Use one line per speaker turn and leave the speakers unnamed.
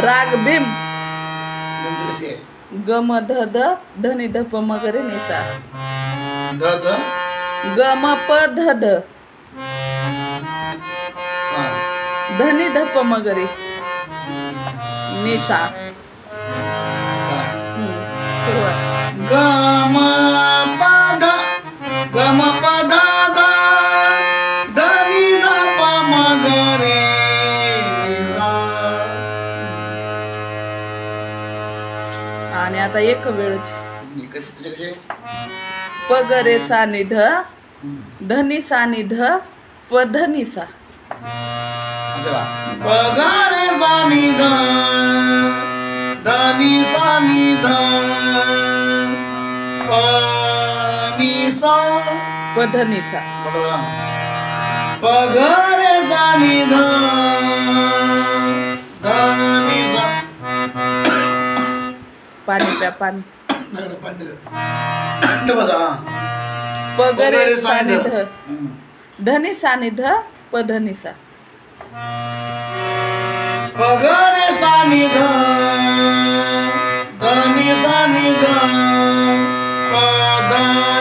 राग भीम. गम ध ध धनी ध प म ग रे नि सा.
ध ध?
गम प ध ध. धनी ध प म आणि आता एक वेळची
हे कशी- तुझे कसे
प ग रे सा नि ध
हम्म.
धनी सा नि ध प धनी सा
असं का? पगारे सानी ध धनी सानी ध पानी सा
प धनी सा
बघा. पगारे सानी
पाणी प्या पाणी.
पगरे सानिध
धनी सानिध पधनिसा. पगरे सानिध धनी
सानिध पधनिसा.